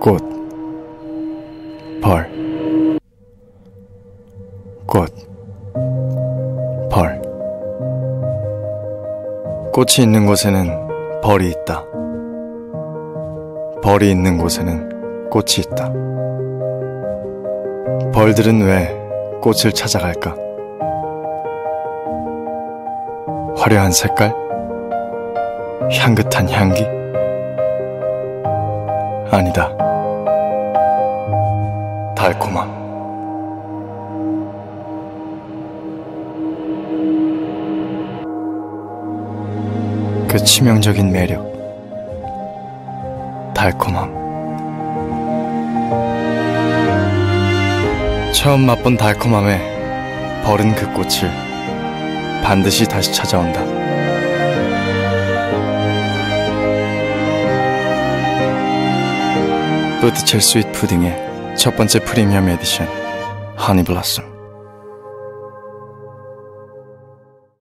꽃, 벌, 꽃, 벌. 꽃이 있는 곳에는 벌이 있다. 벌이 있는 곳에는 꽃이 있다. 벌들은 왜 꽃을 찾아갈까? 화려한 색깔? 향긋한 향기? 아니다. 달콤함. 그 치명적인 매력. 달콤함. 처음 맛본 달콤함에 버른 그 꽃을 반드시 다시 찾아온다. 뿌드첼 스윗 푸딩의 첫 번째 프리미엄 에디션 허니 블라썸.